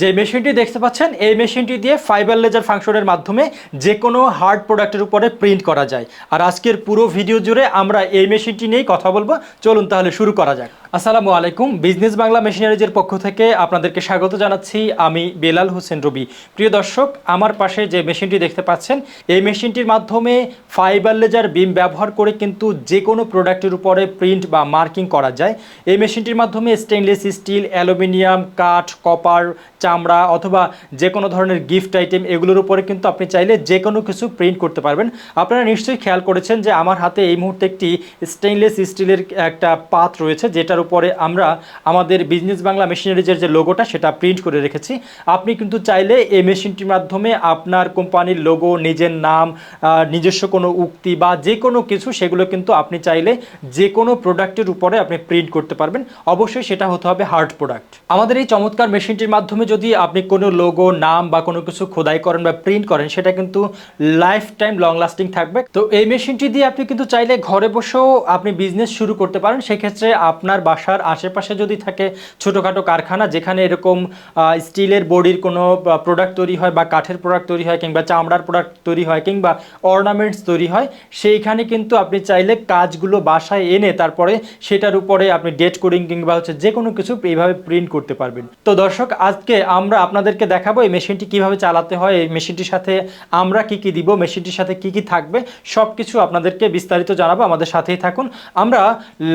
যে মেশিনটি দেখতে পাচ্ছেন, এই মেশিনটি দিয়ে ফাইবার লেজার ফাংশনের মাধ্যমে যে কোনো হার্ড প্রোডাক্টের উপরে প্রিন্ট করা যায়। আর আজকের পুরো ভিডিও জুড়ে আমরা এই মেশিনটি নিয়েই কথা বলব। চলুন তাহলে শুরু করা যাক। আসসালামু আলাইকুম বিজনেস বাংলা মেশিনারিজের পক্ষ থেকে আপনাদেরকে স্বাগত জানাচ্ছি। আমি বেলাল হোসেন রবি। প্রিয় দর্শক, আমার পাশে যে মেশিনটি দেখতে পাচ্ছেন, এই মেশিনটির মাধ্যমে ফাইবার লেজার বিম ব্যবহার করে কিন্তু যে কোনো প্রোডাক্টের উপরে প্রিন্ট বা মার্কিং করা যায়। এই মেশিনটির মাধ্যমে স্টেনলেস স্টিল অ্যালুমিনিয়াম কাঠ কপার চামড়া অথবা যে কোনো ধরনের গিফট আইটেম এগুলোর উপরে কিন্তু আপনি চাইলে যে কোনো কিছু প্রিন্ট করতে পারবেন। আপনারা নিশ্চয়ই খেয়াল করেছেন যে আমার হাতে এই মুহূর্তে একটি স্টেইনলেস স্টিলের একটা পাত রয়েছে, যেটার উপরে আমরা আমাদের বিজনেস বাংলা মেশিনারিজের যে লোগোটা সেটা প্রিন্ট করে রেখেছি। আপনি কিন্তু চাইলে এই মেশিনটির মাধ্যমে আপনার কোম্পানির লোগো নিজের নাম নিজস্ব কোনো উক্তি বা যে কোনো কিছু, সেগুলো কিন্তু আপনি চাইলে যে কোনো প্রোডাক্টের উপরে আপনি প্রিন্ট করতে পারবেন। অবশ্যই সেটা হতে হবে হার্ড প্রোডাক্ট আমাদের এই চমৎকার মেশিনটির মাধ্যমে যদি আপনি কোনো লোগো নাম বা কোনো কিছু খোদাই করেন বা প্রিন্ট করেন, সেটা কিন্তু লাইফ টাইম লং লাস্টিং থাকবে। তো এই মেশিনটি দিয়ে আপনি কিন্তু চাইলে ঘরে বসেও আপনি বিজনেস শুরু করতে পারেন। সেক্ষেত্রে আপনার বাসার আশেপাশে যদি থাকে ছোটোখাটো কারখানা, যেখানে এরকম স্টিলের বডির কোনো প্রোডাক্ট তৈরি হয় বা কাঠের প্রোডাক্ট তৈরি হয় কিংবা চামড়ার প্রোডাক্ট তৈরি হয় কিংবা অর্নামেন্টস তৈরি হয়, সেইখানে কিন্তু আপনি চাইলে কাজগুলো বাসায় এনে তারপরে সেটার উপরে আপনি ডেট কোডিং কিংবা হচ্ছে যে কোনো কিছু এইভাবে প্রিন্ট করতে পারবেন। তো দর্শক, আজকে আমরা আপনাদেরকে দেখাবো এই মেশিনটি কীভাবে চালাতে হয়, এই মেশিনটির সাথে আমরা কি কি দিব, মেশিনটির সাথে কি কি থাকবে সব কিছু আপনাদেরকে বিস্তারিত জানাব, আমাদের সাথেই থাকুন। আমরা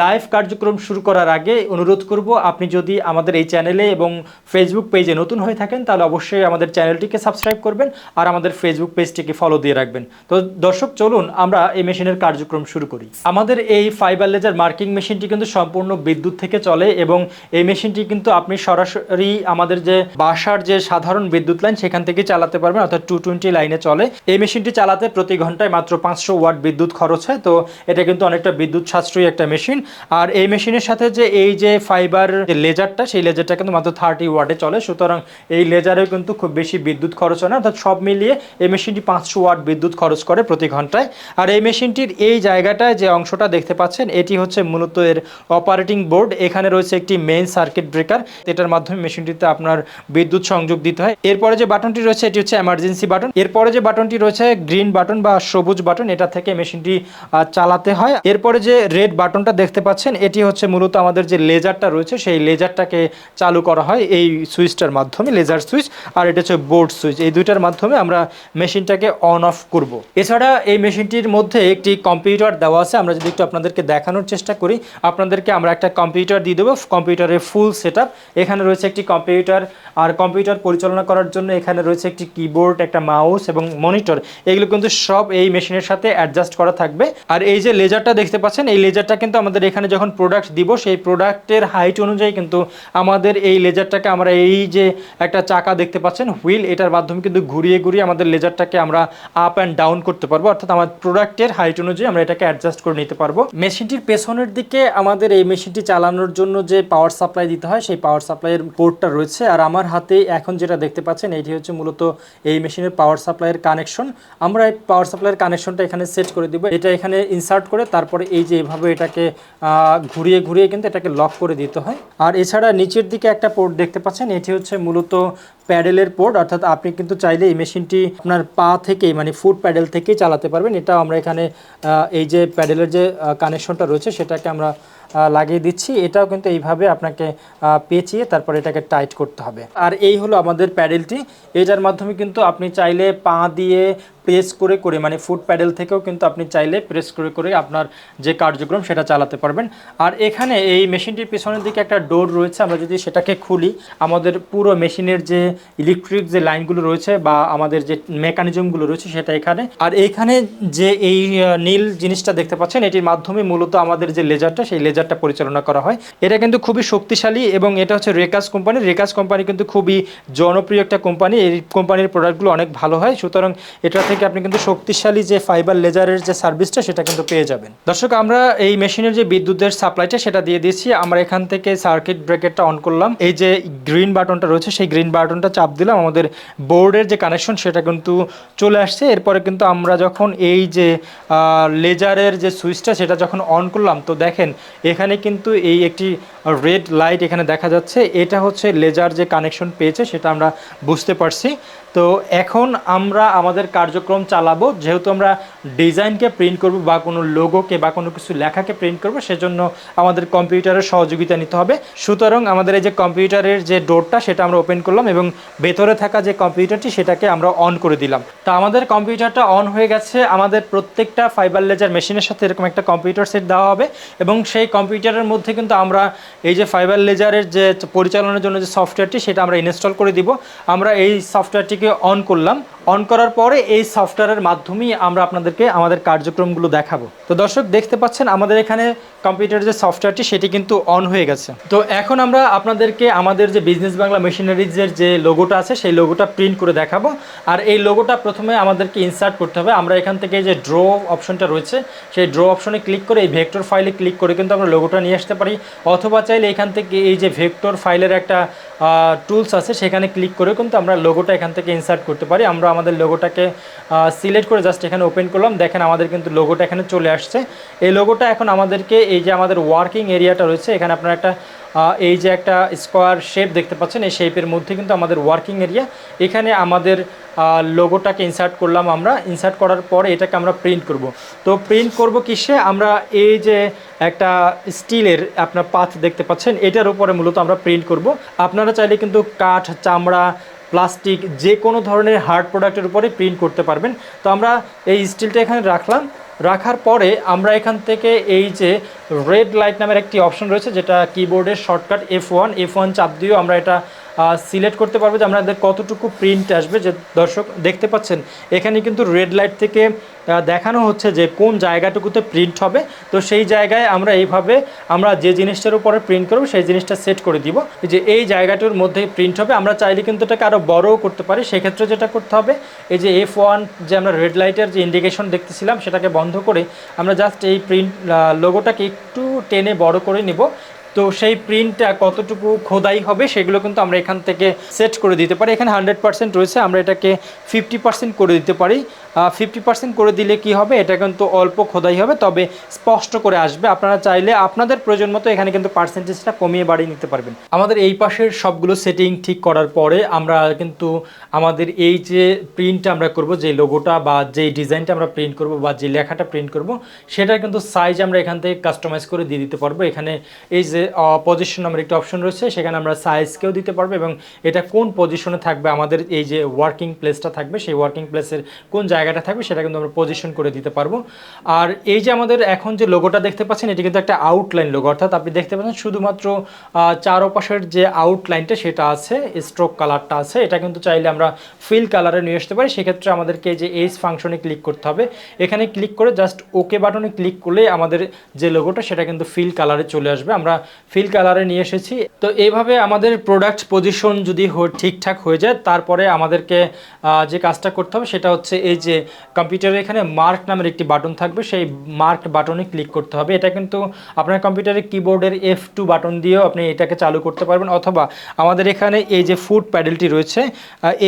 লাইভ কার্যক্রম শুরু করার আগে অনুরোধ করব, আপনি যদি আমাদের এই চ্যানেলে এবং ফেসবুক পেজে নতুন হয়ে থাকেন, তাহলে অবশ্যই আমাদের চ্যানেলটিকে সাবস্ক্রাইব করবেন আর আমাদের ফেসবুক পেজটিকে ফলো দিয়ে রাখবেন। তো দর্শক, চলুন আমরা এই মেশিনের কার্যক্রম শুরু করি। আমাদের এই ফাইবার লেজার মার্কিং মেশিনটি কিন্তু সম্পূর্ণ বিদ্যুৎ থেকে চলে এবং এই মেশিনটি কিন্তু আপনি সরাসরি আমাদের যে বাসার যে সাধারণ বিদ্যুৎ লাইন সেখান থেকে চালাতে পারবেন, অর্থাৎ টু টোয়েন্টি লাইনে চলে। এই মেশিনটি চালাতে প্রতি ঘন্টায় মাত্র পাঁচশো ওয়াট বিদ্যুৎ খরচ হয়, তো এটা কিন্তু অনেকটা বিদ্যুৎ সাশ্রয়ী একটা মেশিন। আর এই মেশিনের সাথে যে এই যে ফাইবার যে লেজারটা সেই লেজারটা কিন্তু মাত্র থার্টি ওয়াটে চলে। সুতরাং এই লেজারেও কিন্তু খুব বেশি বিদ্যুৎ খরচ হয় না, অর্থাৎ সব মিলিয়ে এই মেশিনটি পাঁচশো ওয়াট বিদ্যুৎ খরচ করে প্রতি ঘন্টায়। আর এই মেশিনটির এই জায়গাটায় যে অংশটা দেখতে পাচ্ছেন, এটি হচ্ছে মূলত এর অপারেটিং বোর্ড এখানে রয়েছে একটি মেইন সার্কিট ব্রেকার এটার মাধ্যমে মেশিনটিতে আপনার বিদ্যুৎ সংযোগ দিতে হয়। এরপরে যে বাটনটি রয়েছে, এটি হচ্ছে এমার্জেন্সি বাটন এরপরে যে বাটনটি রয়েছে গ্রিন বাটন বা সবুজ বাটন এটা থেকে মেশিনটি চালাতে হয়। এরপরে যে রেড বাটনটা দেখতে পাচ্ছেন, এটি হচ্ছে মূলত আমাদের যে লেজারটা রয়েছে, সেই লেজারটাকে চালু করা হয় এই সুইচটার মাধ্যমে লেজার সুইচ, আর এটা হচ্ছে বোর্ড সুইচ। এই দুইটার মাধ্যমে আমরা মেশিনটাকে অন অফ করব। এছাড়া এই মেশিনটির মধ্যে একটি কম্পিউটার দেওয়া আছে, আমরা যদি একটু আপনাদেরকে দেখানোর চেষ্টা করি, আপনাদেরকে আমরা একটা কম্পিউটার দিয়ে দেবো। কম্পিউটারের ফুল সেট এখানে রয়েছে একটি কম্পিউটার আর কম্পিউটার পরিচালনা করার জন্য এখানে রয়েছে একটি কিবোর্ড একটা মাউস এবং মনিটর এগুলো কিন্তু সব এই মেশিনের সাথে অ্যাডজাস্ট করা থাকবে। আর এই যে লেজারটা দেখতে পাচ্ছেন, এই লেজারটা কিন্তু আমাদের এখানে যখন প্রোডাক্ট দিব, সেই প্রোডাক্টের হাইট অনুযায়ী কিন্তু আমাদের এই লেজারটাকে আমরা এই যে একটা চাকা দেখতে পাচ্ছেন হুইল এটার মাধ্যমে কিন্তু ঘুরিয়ে ঘুরিয়ে আমাদের লেজারটাকে আমরা আপ অ্যান্ড ডাউন করতে পারব। অর্থাৎ আমার প্রোডাক্টের হাইট অনুযায়ী আমরা এটাকে অ্যাডজাস্ট করে নিতে পারব। মেশিনটির পেছনের দিকে আমাদের এই মেশিনটি চালানোর জন্য যে পাওয়ার সাপ্লাই দিতে হয়, সেই পাওয়ার সাপ্লাইয়ের পোর্টটা রয়েছে। আর আমার হাতে এখন যেটা দেখতে পাচ্ছেন, এটি হচ্ছে মূলত এই মেশিনের পাওয়ার সাপ্লাইয়ের কানেকশন আমরা এই পাওয়ার সাপ্লাইয়ের কানেকশনটা এখানে সেট করে দিব। এটা এখানে ইনসার্ট করে তারপরে এই যে এভাবে এটাকে ঘুরিয়ে ঘুরিয়ে কিন্তু এটাকে লক করে দিতে হয়। আর এছাড়া নিচের দিকে একটা পোর্ট দেখতে পাচ্ছেন, এটি হচ্ছে মূলত প্যাডেলের পোর্ট অর্থাৎ আপনি কিন্তু চাইলে এই মেশিনটি আপনার পা থেকেই মানে ফুট প্যাডেল থেকেই চালাতে পারবেন। এটা আমরা এখানে এই যে প্যাডেলের যে কানেকশনটা রয়েছে, সেটাকে আমরা লাগিয়ে দিচ্ছি। এটাও কিন্তু এইভাবে আপনাকে পেঁচিয়ে তারপর এটাকে টাইট করতে হবে। আর এই হলো আমাদের প্যাডেলটি। এটার মাধ্যমে কিন্তু আপনি চাইলে পা দিয়ে প্রেস করে করে মানে ফুট প্যাডেল থেকেও কিন্তু আপনি চাইলে প্রেস করে করে আপনার যে কার্যক্রম সেটা চালাতে পারবেন। আর এখানে এই মেশিনটির পেছনের দিকে একটা ডোর রয়েছে, আমরা যদি সেটাকে খুলি, আমাদের পুরো মেশিনের যে ইলেকট্রিক যে লাইনগুলো রয়েছে বা আমাদের যে মেকানিজমগুলো রয়েছে সেটা এখানে। আর এইখানে যে এই নীল জিনিসটা দেখতে পাচ্ছেন, এটির মাধ্যমে মূলত আমাদের যে লেজারটা সেই লেজারটা পরিচালনা করা হয়। এটা কিন্তু খুবই শক্তিশালী এবং এটা হচ্ছে রেকাস কোম্পানি রেকাস কোম্পানি কিন্তু খুবই জনপ্রিয় একটা কোম্পানি এই কোম্পানির প্রোডাক্টগুলো অনেক ভালো হয়। সুতরাং এটা থেকে আপনি কিন্তু শক্তিশালী যে ফাইবার লেজারের যে সার্ভিসটা সেটা কিন্তু পেয়ে যাবেন। দর্শক, আমরা এই মেশিনের যে বিদ্যুতের সাপ্লাইটা সেটা দিয়ে দিয়েছি। আমরা এখান থেকে সার্কিট ব্রেকারটা অন করলাম। এই যে গ্রিন বাটনটা রয়েছে, সেই গ্রিন বাটনটা চাপ দিলাম। আমাদের বোর্ডের যে কানেকশন সেটা কিন্তু চলে আসছে। এরপরে কিন্তু আমরা যখন এই যে লেজারের যে সুইচটা সেটা যখন অন করলাম, তো দেখেন, এখানে কিন্তু এই একটি রেড লাইট এখানে দেখা যাচ্ছে। এটা হচ্ছে লেজার যে কানেকশন পেয়েছে, সেটা আমরা বুঝতে পারছি। তো এখন আমরা আমাদের কার্যক্রম চালাবো। যেহেতু আমরা ডিজাইনকে প্রিন্ট করব বা কোনো লোগোকে বা কোনো কিছু লেখাকে প্রিন্ট করব, সেজন্য আমাদের কম্পিউটারের সহযোগিতা নিতে হবে। সুতরাং আমাদের এই যে কম্পিউটারের যে ডোরটা সেটা আমরা ওপেন করলাম এবং ভেতরে থাকা যে কম্পিউটারটি সেটাকে আমরা অন করে দিলাম। তো আমাদের কম্পিউটারটা অন হয়ে গেছে। আমাদের প্রত্যেকটা ফাইবার লেজার মেশিনের সাথে এরকম একটা কম্পিউটার সেট দেওয়া হবে এবং সেই কম্পিউটারের মধ্যে কিন্তু আমরা এই যে ফাইবার লেজারের যে পরিচালনার জন্য যে সফটওয়্যারটি সেটা আমরা ইনস্টল করে দিব। আমরা এই সফটওয়্যারটিকে অন করলাম। অন করার পরে এই সফটওয়্যারের মাধ্যমেই আমরা আপনাদেরকে আমাদের কার্যক্রমগুলো দেখাবো। তো দর্শক, দেখতে পাচ্ছেন আমাদের এখানে কম্পিউটারের যে সফটওয়্যারটি সেটি কিন্তু অন হয়ে গেছে। তো এখন আমরা আপনাদেরকে আমাদের যে বিজনেস বাংলা মেশিনারিজের যে লোগোটা আছে, সেই লোগোটা প্রিন্ট করে দেখাবো। আর এই লোগোটা প্রথমে আমাদেরকে ইনসার্ট করতে হবে। আমরা এখান থেকে যে ড্র অপশনটা রয়েছে, সেই ড্র অপশনে ক্লিক করে এই ভেক্টর ফাইলে ক্লিক করে কিন্তু আমরা লোগোটা নিয়ে আসতে পারি। অথবা চাইলে এখান থেকে এই যে ভেক্টর ফাইলের একটা টুলস আছে, সেখানে ক্লিক করে কিন্তু আমরা লোগোটা এখান থেকে ইনসার্ট করতে পারি। আমরা আমাদের লোগোটাকে সিলেক্ট করে জাস্ট এখানে ওপেন করলাম। দেখেন আমাদের কিন্তু লোগোটা এখানে চলে আসছে। এই লোগোটা এখন আমাদেরকে এই যে আমাদের ওয়ার্কিং এরিয়াটা রয়েছে, এখানে আপনার একটা এই যে একটা স্কোয়ার শেপ দেখতে পাচ্ছেন, এই শেপের মধ্যে কিন্তু আমাদের ওয়ার্কিং এরিয়া এখানে আমাদের লোগোটাকে ইনসার্ট করলাম আমরা। ইনসার্ট করার পরে এটাকে আমরা প্রিন্ট করব। তো প্রিন্ট করব কিসে? আমরা এই যে একটা স্টিলের আপনার পাথ দেখতে পাচ্ছেন, এটার উপরে মূলত আমরা প্রিন্ট করব। আপনারা চাইলে কিন্তু কাঠ, চামড়া প্লাস্টিক যে কোনো ধরনের হার্ড প্রোডাক্টের উপরে প্রিন্ট করতে পারবেন। তো আমরা এই স্টিলটা এখানে রাখলাম। রাখার পরে আমরা এখান থেকে এই যে রেড লাইট নামের একটি অপশন রয়েছে, যেটা কিবোর্ডের shortcut F one F one চাপ দিয়েও আমরা এটা সিলেক্ট করতে পারব যে আমাদের কতটুকু প্রিন্ট আসবে। যে দর্শক দেখতে পাচ্ছেন, এখানে কিন্তু রেড লাইট থেকে দেখানো হচ্ছে যে কোন জায়গাটুকুতে প্রিন্ট হবে। তো সেই জায়গায় আমরা এইভাবে আমরা যে জিনিসটার উপরে প্রিন্ট করব, সেই জিনিসটা সেট করে দিব। যে এই জায়গাটার মধ্যে প্রিন্ট হবে, আমরা চাইলে কিন্তু এটাকে আরও বড়ও করতে পারি। সেক্ষেত্রে যেটা করতে হবে, এই যে এফ ওয়ান যে আমরা রেড লাইটের যে ইন্ডিকেশন দেখতেছিলাম, সেটাকে বন্ধ করে আমরা জাস্ট এই প্রিন্ট লোগোটাকে একটু টেনে বড় করে নিব। তো সেই প্রিন্টটা কতটুকু খোদাই হবে সেগুলো কিন্তু আমরা এখান থেকে সেট করে দিতে পারি। এখানে হান্ড্রেড পার্সেন্ট রয়েছে, আমরা এটাকে ফিফটি পার্সেন্ট করে দিতে পারি। ফিফটি পার্সেন্ট করে দিলে কি হবে? এটা কিন্তু অল্প খোদাই হবে, তবে স্পষ্ট করে আসবে। আপনারা চাইলে আপনাদের প্রয়োজন মতো এখানে কিন্তু পার্সেন্টেজটা কমিয়ে বাড়িয়ে নিতে পারবেন। আমাদের এই পাশের সবগুলো সেটিং ঠিক করার পরে আমরা কিন্তু আমাদের এই যে প্রিন্টটা আমরা করব, যে লোগোটা বা যেই ডিজাইনটা আমরা প্রিন্ট করব বা যে লেখাটা প্রিন্ট করব সেটা কিন্তু সাইজ আমরা এখান থেকে কাস্টমাইজ করে দিয়ে দিতে পারব। এখানে এই যে পজিশন নামের একটি অপশন রয়েছে, সেখানে আমরা সাইজকেও দিতে পারব এবং এটা কোন পজিশনে থাকবে, আমাদের এই যে ওয়ার্কিং প্লেসটা থাকবে, সেই ওয়ার্কিং প্লেসের কোন জায়গাটা থাকবে, সেটা কিন্তু আমরা পজিশন করে দিতে পারব। আর এই যে আমাদের এখন যে লোগোটা দেখতে পাচ্ছেন, এটি কিন্তু একটা আউটলাইন লোগো অর্থাৎ আপনি দেখতে পাচ্ছেন শুধুমাত্র চারপাশের যে আউটলাইনটা সেটা আছে স্ট্রোক কালারটা আছে। এটা কিন্তু চাইলে আমরা ফিল কালারে নিয়ে আসতে পারি। সেক্ষেত্রে আমাদেরকে যে এইচ ফাংশনে ক্লিক করতে হবে। এখানে ক্লিক করে জাস্ট ওকে বাটনে ক্লিক করলে আমাদের যে লোগোটা সেটা কিন্তু ফিল কালারে চলে আসবে। আমরা ফিল কালারে নিয়ে এসেছি। তো এইভাবে আমাদের প্রোডাক্ট পজিশন যদি ঠিকঠাক হয়ে যায়, তারপরে আমাদেরকে যে কাজটা করতে হবে, সেটা হচ্ছে এই যে কম্পিউটারে এখানে মার্ক নামের একটি বাটন থাকবে, সেই মার্ক বাটনে ক্লিক করতে হবে। এটা কিন্তু আপনার কম্পিউটারের কিবোর্ডের এফ টু বাটন দিয়েও আপনি এটাকে চালু করতে পারবেন। অথবা আমাদের এখানে এই যে ফুড প্যাডেলটি রয়েছে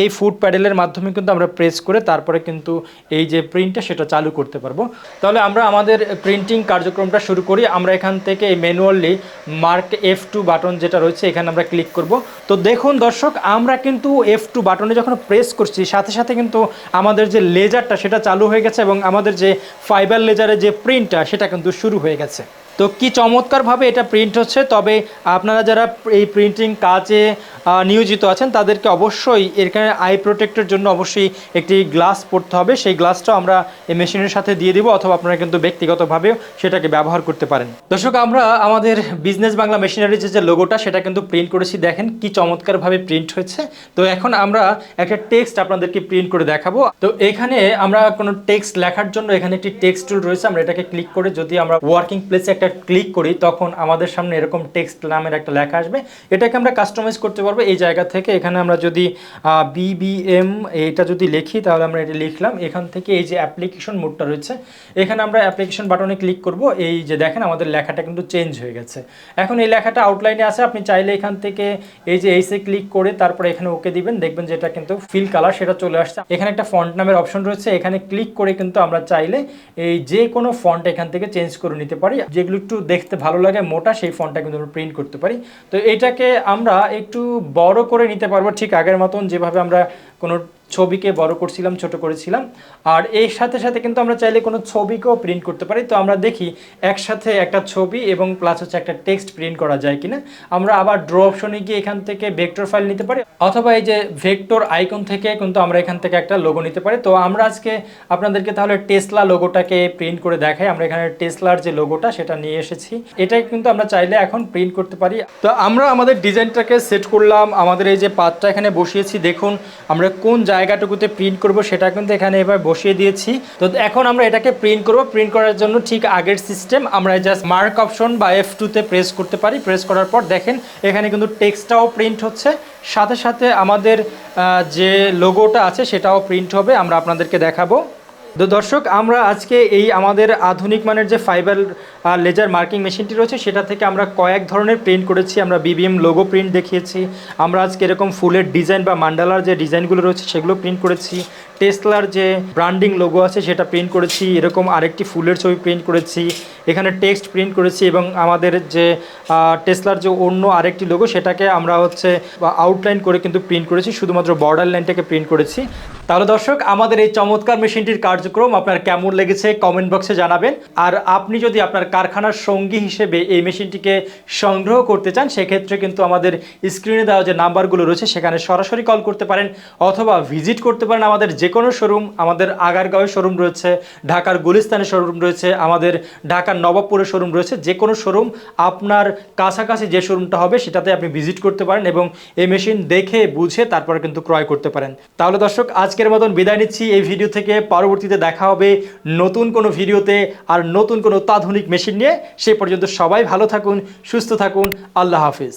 এই ফুড প্যাডেলের মাধ্যমে কিন্তু আমরা প্রেস করে তারপরে কিন্তু এই যে প্রিন্টটা সেটা চালু করতে পারব। তাহলে আমরা আমাদের প্রিন্টিং কার্যক্রমটা শুরু করি। আমরা এখান থেকে manually mark F two button যেটা রয়েছে, এখানে আমরা ক্লিক করব। তো দেখুন দর্শক, আমরা কিন্তু এফ টু বাটনে যখন প্রেস করছি, সাথে সাথে কিন্তু আমাদের যে লেজারটা সেটা চালু হয়ে গেছে এবং আমাদের যে ফাইবার লেজারের যে প্রিন্টটা সেটা কিন্তু শুরু হয়ে গেছে। তো কি চমৎকারভাবে এটা প্রিন্ট হচ্ছে? তবে আপনারা যারা এই প্রিন্টিং কাজে নিয়োজিত আছেন, তাদেরকে অবশ্যই এখানে আই প্রোটেক্টের জন্য অবশ্যই একটি গ্লাস পড়তে হবে। সেই গ্লাসটাও আমরা এই মেশিনের সাথে দিয়ে দিব অথবা আপনারা কিন্তু ব্যক্তিগতভাবেও সেটাকে ব্যবহার করতে পারেন। দর্শক, আমরা আমাদের বিজনেস বাংলা মেশিনারি যে লোগোটা সেটা কিন্তু প্রিন্ট করেছি। দেখেন কি চমৎকারভাবে প্রিন্ট হয়েছে। তো এখন আমরা একটা টেক্সট আপনাদেরকে প্রিন্ট করে দেখাবো। তো এখানে আমরা কোনো টেক্সট লেখার জন্য এখানে একটি টেক্সট টুল রয়েছে। আমরা এটাকে ক্লিক করে যদি আমরা ওয়ার্কিং প্লেসে একটা ক্লিক করি, তখন আমাদের সামনে এরকম টেক্সট নামের একটা লেখা আসবে। এটাকে আমরা কাস্টমাইজ করতে পারব। এই জায়গা থেকে এখানে আমরা যদি বিবিএম এটা যদি লিখি, তাহলে আমরা এটা লিখলাম। এখান থেকে এই যে অ্যাপ্লিকেশন মোডটা রয়েছে, এখানে আমরা অ্যাপ্লিকেশন বাটনে ক্লিক করব। এই যে দেখেন, আমাদের লেখাটা কিন্তু চেঞ্জ হয়ে গেছে। এখন এই লেখাটা আউটলাইনে আছে। আপনি চাইলে এখান থেকে এই যে এইসে ক্লিক করে তারপরে এখানে ওকে দিবেন। দেখবেন যেটা কিন্তু ফিল কালার সেটা চলে আসছে। এখানে একটা ফন্ট নামের অপশন রয়েছে। এখানে ক্লিক করে কিন্তু আমরা চাইলে এই যে কোনো ফন্ট এখান থেকে চেঞ্জ করে নিতে পারি। যেগুলো যেগুলো একটু দেখতে ভালো লাগে, মোটা, সেই ফোনটা কিন্তু আমরা প্রিন্ট করতে পারি। তো এটাকে আমরা একটু বড় করে নিতে পারব ঠিক আগের মতন, যেভাবে আমরা কোনো ছবিকে বড় করছিলাম, ছোট করেছিলাম। আর এর সাথে সাথে কিন্তু আমরা চাইলে কোনো ছবিকেও প্রিন্ট করতে পারি। তো আমরা দেখি একসাথে একটা ছবি এবং প্লাস হচ্ছে একটা টেক্সট প্রিন্ট করা যায় কিনা। আমরা আবার ড্র অপশনে গিয়ে এখান থেকে ভেক্টর ফাইল নিতে পারি। অথবা এই যে ভেক্টর আইকন থেকে কিন্তু আমরা এখান থেকে একটা লোগো নিতে পারি। তো আমরা আজকে আপনাদেরকে তাহলে টেসলা লোগোটাকে প্রিন্ট করে দেখাই। আমরা এখানে টেসলার যে লোগোটা সেটা নিয়ে এসেছি। এটাই কিন্তু আমরা চাইলে এখন প্রিন্ট করতে পারি। তো আমরা আমাদের ডিজাইনটাকে সেট করলাম। আমাদের এই যে পাতটা এখানে বসিয়েছি। দেখুন, আমরা কোন জায়গাটুকুতে প্রিন্ট করব, সেটা কিন্তু এখানে এবার বসিয়ে দিয়েছি। তো এখন আমরা এটাকে প্রিন্ট করব। প্রিন্ট করার জন্য ঠিক আগের সিস্টেম আমরা জাস্ট মার্ক অপশন বা এফ টুতে প্রেস করতে পারি। প্রেস করার পর দেখেন, এখানে কিন্তু টেক্সটটাও প্রিন্ট হচ্ছে। সাথে সাথে আমাদের যে লোগোটা আছে, সেটাও প্রিন্ট হবে। আমরা আপনাদেরকে দেখাবো। তো দর্শক, আমরা আজকে এই আমাদের আধুনিক মানের যে ফাইবার লেজার মার্কিং মেশিনটি রয়েছে, সেটা থেকে আমরা কয়েক ধরনের প্রিন্ট করেছি। আমরা বিবিএম লোগো প্রিন্ট দেখিয়েছি। আমরা আজকে এরকম ফুলের ডিজাইন বা মান্ডালার যে ডিজাইনগুলো রয়েছে, সেগুলো প্রিন্ট করেছি। টেসলার যে ব্র্যান্ডিং লোগো আছে, সেটা প্রিন্ট করেছি। এরকম আরেকটি ফুলের ছবি প্রিন্ট করেছি। এখানে টেক্সট প্রিন্ট করেছি এবং আমাদের যে টেসলার যে অন্য আরেকটি লোগো সেটাকে আমরা হচ্ছে আউটলাইন করে কিন্তু প্রিন্ট করেছি। শুধুমাত্র বর্ডার লাইনটাকে প্রিন্ট করেছি। তাহলে দর্শক, আমাদের এই চমৎকার মেশিনটির কার্যক্রম আপনার কেমন লেগেছে? কমেন্ট বক্সে জানাবেন। আর আপনি যদি আপনার কারখানার সঙ্গী হিসেবে এই মেশিনটিকে সংগ্রহ করতে চান, সেক্ষেত্রে কিন্তু আমাদের স্ক্রিনে দেওয়া যে নাম্বারগুলো রয়েছে, সেখানে সরাসরি কল করতে পারেন অথবা ভিজিট করতে পারেন আমাদের যে কোনো শোরুম আমাদের আগারগাঁওয়ে শোরুম রয়েছে, ঢাকার গুলিস্তানে শোরুম রয়েছে, আমাদের ঢাকার নবাবপুরে শোরুম রয়েছে যে কোনো শোরুম আপনার কাছাকাছি যে শোরুমটা হবে সেটাতে আপনি ভিজিট করতে পারেন এবং এই মেশিন দেখে, বুঝে তারপরে কিন্তু ক্রয় করতে পারেন। তাহলে দর্শক, আজকের মতন বিদায় নিচ্ছি। এই ভিডিও থেকে পরবর্তীতে দেখা হবে নতুন কোনো ভিডিওতে আর নতুন কোনো অত্যাধুনিক মেশিন নিয়ে সে পর্যন্ত সবাই ভালো থাকুন সুস্থ থাকুন। আল্লাহ হাফিজ।